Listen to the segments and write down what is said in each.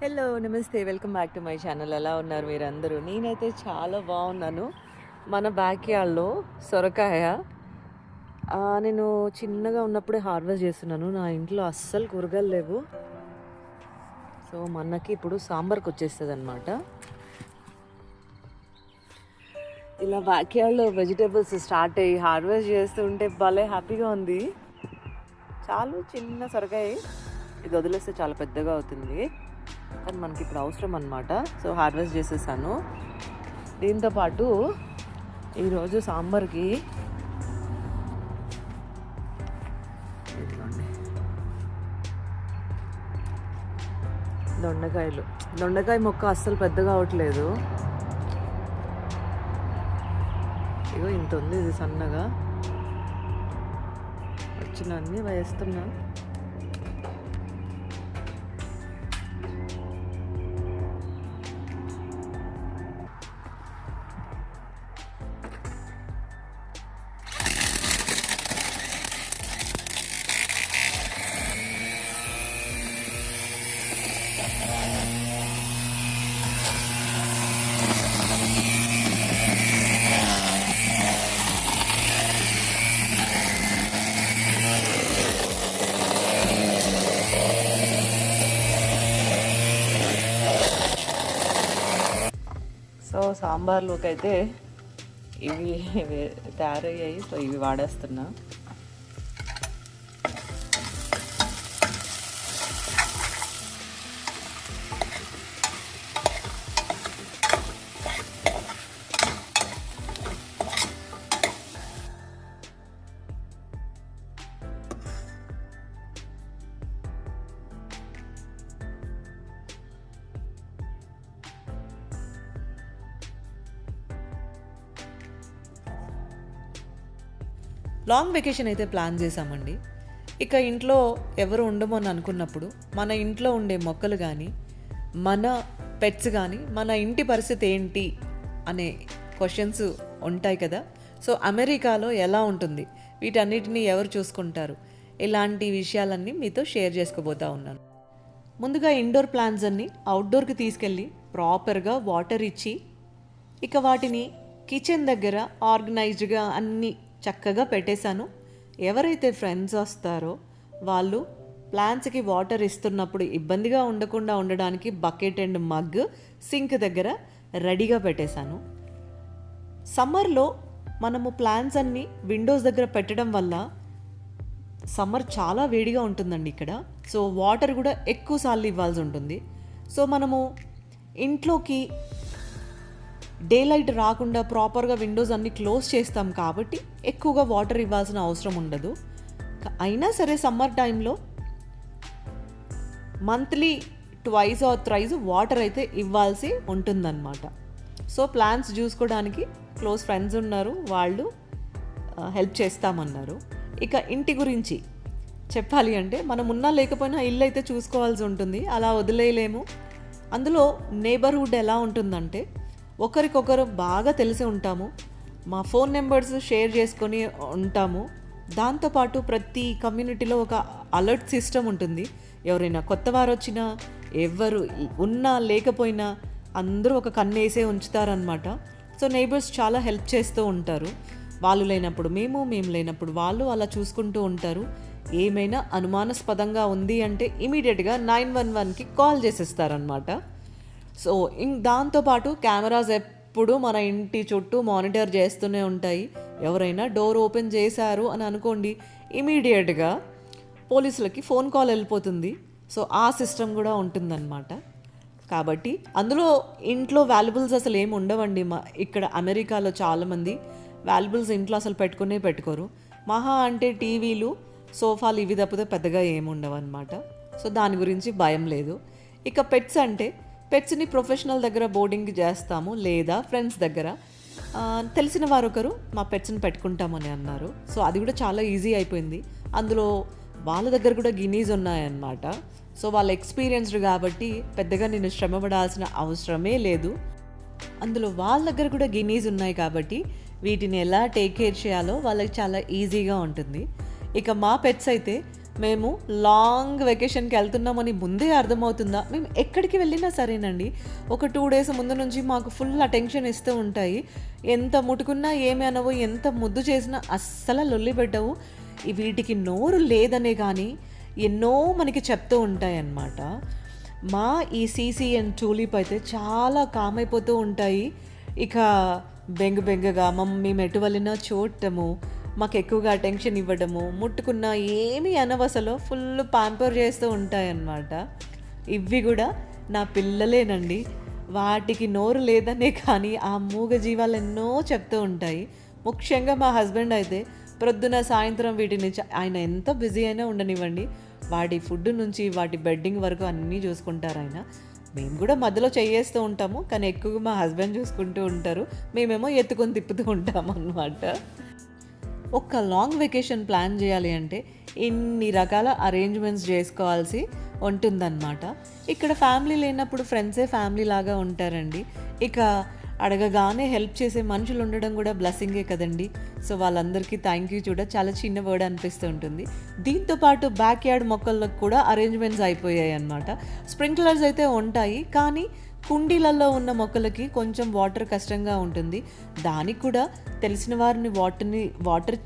Hello నమస్తే. Welcome back to my channel. ఎలా ఉన్నారు మీరు అందరూ నేనైతే చాలా బాగున్నాను. మన బ్యాక్ యార్డ్లో సొరకాయ నేను చిన్నగా ఉన్నప్పుడే హార్వెస్ట్ చేస్తున్నాను. నా ఇంట్లో అస్సలు కూరగాయలు లేవు. సో మనకి ఇప్పుడు సాంబార్కి వచ్చేస్తుంది అనమాట ఇలా బ్యాక్ యార్డ్లో వెజిటేబుల్స్ స్టార్ట్ అయ్యి హార్వెస్ట్ చేస్తుంటే భలే హ్యాపీగా ఉంది. చాలు చిన్న సొరకాయ. ఇది వదిలేస్తే చాలా పెద్దగా అవుతుంది. కానీ మనకి ఇప్పుడు అవసరం అనమాట సో హార్వెస్ట్ చేసేసాను. దీంతో పాటు ఈరోజు సాంబార్కి దొండకాయలు. దొండకాయ మొక్క అస్సలు పెద్దగా అవట్లేదు ఇగో ఇంత ఉంది ఇది సన్నగా. వచ్చిన అన్నీ సాంబార్లోకి అయితే ఇవి తయారయ్యాయి. సో ఇవి వాడేస్తున్నా. లాంగ్ వెకేషన్ అయితే ప్లాన్ చేశామండి. ఇక ఇంట్లో ఎవరు ఉండమో అని అనుకున్నప్పుడు మన ఇంట్లో ఉండే మొక్కలు కానీ మన పెట్స్ కానీ మన ఇంటి పరిస్థితి ఏంటి అనే క్వశ్చన్స్ ఉంటాయి కదా. సో అమెరికాలో ఎలా ఉంటుంది? వీటన్నిటిని ఎవరు చూసుకుంటారు? ఇలాంటి విషయాలన్నీ మీతో షేర్ చేసుకోబోతా ఉన్నాను. ముందుగా ఇండోర్ ప్లాంట్స్ అన్ని అవుట్డోర్కి తీసుకెళ్ళి ప్రాపర్గా వాటర్ ఇచ్చి ఇక వాటిని కిచెన్ దగ్గర ఆర్గనైజ్డ్గా అన్నీ చక్కగా పెట్టేశాను. ఎవరైతే ఫ్రెండ్స్ వస్తారో వాళ్ళు ప్లాంట్స్కి వాటర్ ఇస్తున్నప్పుడు ఇబ్బందిగా ఉండకుండా ఉండడానికి బకెట్ అండ్ మగ్ సింక్ దగ్గర రెడీగా పెట్టేశాను. సమ్మర్లో మనము ప్లాంట్స్ అన్ని విండోస్ దగ్గర పెట్టడం వల్ల సమ్మర్ చాలా వేడిగా ఉంటుందండి ఇక్కడ. సో వాటర్ కూడా ఎక్కువసార్లు ఇవ్వాల్సి ఉంటుంది. సో మనము ఇంట్లోకి డే లైట్ రాకుండా ప్రాపర్గా విండోస్ అన్ని క్లోజ్ చేస్తాం కాబట్టి ఎక్కువగా వాటర్ ఇవ్వాల్సిన అవసరం ఉండదు. అయినా సరే సమ్మర్ టైంలో monthly twice or thrice water అయితే ఇవ్వాల్సి ఉంటుందన్నమాట. సో ప్లాన్స్ చూసుకోవడానికి క్లోజ్ ఫ్రెండ్స్ ఉన్నారు వాళ్ళు హెల్ప్ చేస్తామన్నారు. ఇక ఇంటి గురించి చెప్పాలి అంటే మనం ఉన్నా లేకపోయినా ఇల్లు అయితే చూసుకోవాల్సి ఉంటుంది అలా వదిలేయలేము. అందులో నేబర్హుడ్ ఎలా ఉంటుందంటే ఒకరికొకరు బాగా తెలిసి ఉంటాము. మా ఫోన్ నెంబర్స్ షేర్ చేసుకొని ఉంటాము. దాంతోపాటు ప్రతి కమ్యూనిటీలో ఒక అలర్ట్ సిస్టమ్ ఉంటుంది. ఎవరైనా కొత్త వారు వచ్చినా ఎవరు ఉన్నా లేకపోయినా అందరూ ఒక కన్నేసే ఉంచుతారనమాట సో నైబర్స్ చాలా హెల్ప్ చేస్తూ ఉంటారు. వాళ్ళు లేనప్పుడు మేము మేము లేనప్పుడు వాళ్ళు అలా చూసుకుంటూ ఉంటారు. ఏమైనా అనుమానాస్పదంగా ఉంది అంటే ఇమీడియట్గా నైన్ వన్ వన్కి కాల్ చేసేస్తారనమాట సో ఇం దాంతోపాటు కెమెరాస్ ఎప్పుడు మన ఇంటి చుట్టూ మానిటర్ చేస్తూనే ఉంటాయి. ఎవరైనా డోర్ ఓపెన్ చేశారు అని అనుకోండి ఇమీడియట్గా పోలీసులకి ఫోన్ కాల్ వెళ్ళిపోతుంది. సో ఆ సిస్టమ్ కూడా ఉంటుందన్నమాట. కాబట్టి అందులో ఇంట్లో వాల్యుబుల్స్ అసలు ఏమి ఉండవండి. మా ఇక్కడ అమెరికాలో చాలామంది వాల్యుబుల్స్ ఇంట్లో అసలు పెట్టుకునే పెట్టుకోరు. మహా అంటే టీవీలు సోఫాలు ఇవి తప్పితే పెద్దగా ఏమి ఉండవు అనమాట సో దాని గురించి భయం లేదు. ఇక పెట్స్ అంటే పెట్స్ని ప్రొఫెషనల్ దగ్గర బోర్డింగ్ చేస్తాము లేదా ఫ్రెండ్స్ దగ్గర. తెలిసిన వారు ఒకరు మా పెట్స్ని పెట్టుకుంటామని అన్నారు. సో అది కూడా చాలా ఈజీ అయిపోయింది. అందులో వాళ్ళ దగ్గర కూడా గినీస్ ఉన్నాయన్నమాట. సో వాళ్ళ ఎక్స్పీరియన్స్డ్ కాబట్టి పెద్దగా నేను శ్రమపడాల్సిన అవసరమే లేదు. అందులో వాళ్ళ దగ్గర కూడా గిన్నీస్ ఉన్నాయి కాబట్టి వీటిని ఎలా టేక్ కేర్ చేయాలో వాళ్ళకి చాలా ఈజీగా ఉంటుంది. ఇక మా పెట్స్ అయితే మేము లాంగ్ వెకేషన్కి వెళ్తున్నామని ముందే అర్థమవుతుందా? మేము ఎక్కడికి వెళ్ళినా సరేనండి. ఒక టూ డేస్ ముందు నుంచి మాకు ఫుల్ అటెన్షన్ ఇస్తూ ఉంటాయి. ఎంత ముట్టుకున్నా ఏమి అనవు ఎంత ముద్దు చేసినా అస్సలు లొల్లి పెట్టవు. వీటికి నోరు లేదనే కానీ ఎన్నో మనకి చెప్తూ ఉంటాయి అన్నమాట మా ఈ సీసీ అండ్ టూలిప్ అయితే చాలా కామ్ అయిపోతూ ఉంటాయి. ఇక బెంగ బెంగగా మమ్మీ మెటు వలన చూడటము. మాకు ఎక్కువగా అటెన్షన్ ఇవ్వడము ముట్టుకున్న ఏమి అనవసలో ఫుల్ పాంపర్ చేస్తూ ఉంటాయన్నమాట. ఇవి కూడా నా పిల్లలేనండి. వాటికి నోరు లేదనే కానీ ఆ మూగ జీవాలు ఎన్నో చెప్తూ ఉంటాయి. ముఖ్యంగా మా హస్బెండ్ అయితే ప్రొద్దున సాయంత్రం వీటిని ఆయన ఎంత బిజీ అయినా ఉండనివ్వండి. వాటి ఫుడ్ నుంచి వాటి బెడ్డింగ్ వరకు అన్నీ చూసుకుంటారు ఆయన. మేము కూడా మధ్యలో చేయేస్తూ ఉంటాము కానీ ఎక్కువగా మా హస్బెండ్ చూసుకుంటూ ఉంటారు. మేమేమో ఎత్తుకొని తిప్పుతూ ఉంటాము అన్నమాట ఒక లాంగ్ వెకేషన్ ప్లాన్ చేయాలి అంటే ఇన్ని రకాల అరేంజ్మెంట్స్ చేసుకోవాల్సి ఉంటుందన్నమాట. ఇక్కడ ఫ్యామిలీ లేనప్పుడు ఫ్రెండ్సే ఫ్యామిలీ లాగా ఉంటారండి. ఇక అడగగానే హెల్ప్ చేసే మనుషులు ఉండడం కూడా బ్లెస్సింగే కదండి. సో వాళ్ళందరికీ థ్యాంక్ యూ చూడ చాలా చిన్న వర్డ్ అనిపిస్తూ ఉంటుంది. దీంతో పాటు బ్యాక్ యార్డ్ మొక్కలకు కూడా అరేంజ్మెంట్స్ అయిపోయాయి అన్నమాట స్ప్రింక్లర్స్ అయితే ఉంటాయి. కానీ కుండీలలో ఉన్న మొక్కలకి కొంచెం వాటర్ కష్టంగా ఉంటుంది. దానికి కూడా తెలిసిన వారిని వాటర్ని వాటర్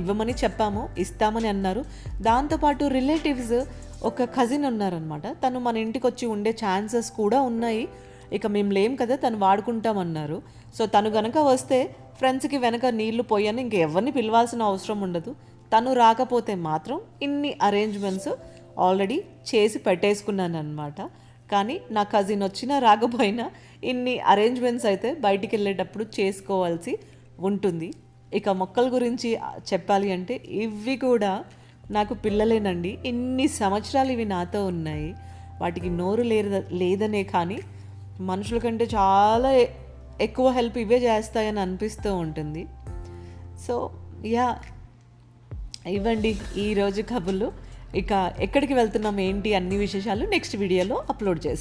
ఇవ్వమని చెప్పాము ఇస్తామని అన్నారు. దాంతోపాటు రిలేటివ్స్ ఒక కజిన్ ఉన్నారనమాట తను మన ఇంటికి వచ్చి ఉండే ఛాన్సెస్ కూడా ఉన్నాయి. ఇక మేము లేం కదా తను వాడుకుంటామన్నారు సో తను గనక వస్తే ఫ్రెండ్స్కి వెనక నీళ్ళు పోయని ఇంకెవరిని పిలవాల్సిన అవసరం ఉండదు. తను రాకపోతే మాత్రం ఇన్ని అరేంజ్మెంట్స్ ఆల్రెడీ చేసి పెట్టేసుకున్నాను అనమాట కానీ నా కజిన్ వచ్చినా రాకపోయినా ఇన్ని అరేంజ్మెంట్స్ అయితే బయటికి వెళ్ళేటప్పుడు చేసుకోవాల్సి ఉంటుంది. ఇక మొక్కల గురించి చెప్పాలి అంటే ఇవి కూడా నాకు పిల్లలేనండి. ఇన్ని సంవత్సరాలు ఇవి నాతో ఉన్నాయి. వాటికి నోరు లేద లేదనే కానీ మనుషుల కంటే చాలా ఎక్కువ హెల్ప్ ఇవే చేస్తాయని అనిపిస్తూ ఉంటుంది. సో యా ఇవ్వండి ఈరోజు కబుర్లు. ఇక ఎక్కడికి వెళ్తున్నాం ఏంటి అన్ని విశేషాలు నెక్స్ట్ వీడియోలో అప్లోడ్ చేస్తాం.